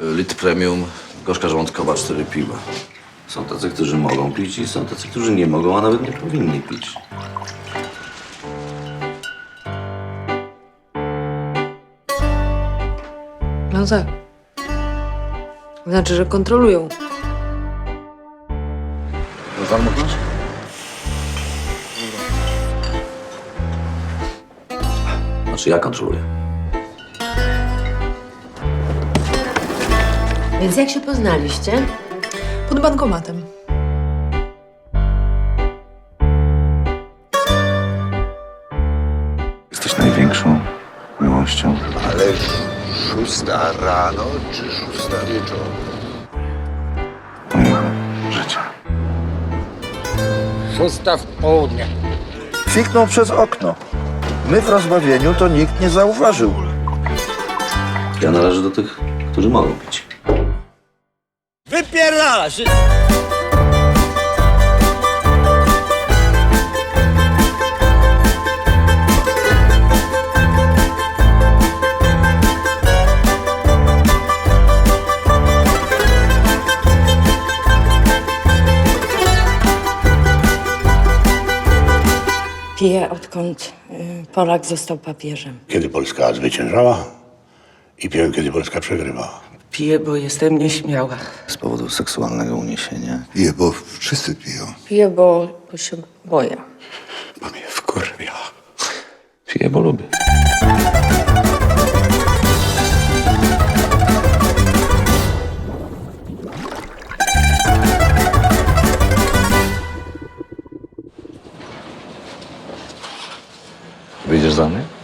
Lit premium, gorzka żołądkowa, cztery piwa. Są tacy, którzy mogą pić i są tacy, którzy nie mogą, a nawet nie powinni pić. No tak. Znaczy, że kontrolują. No zamknąć? Znaczy ja kontroluję. Więc jak się poznaliście? Pod bankomatem. Jesteś największą miłością. Ale szósta rano czy szósta wieczorem? mojego życia. Szósta w południe. Fiknął przez okno. My w rozbawieniu to nikt nie zauważył. Ja należę do tych, którzy mogą pić. Wypierdala się! Piję odkąd y, Polak został papieżem. kiedy Polska zwyciężała i piłem, kiedy Polska przegrywała. Piję, bo jestem nieśmiała. Z powodu seksualnego uniesienia. Je, bo wszyscy piją. Piję, bo, bo się boję. Bo mnie wkurwia. Piję, bo lubię. Wyjdziesz za mnie?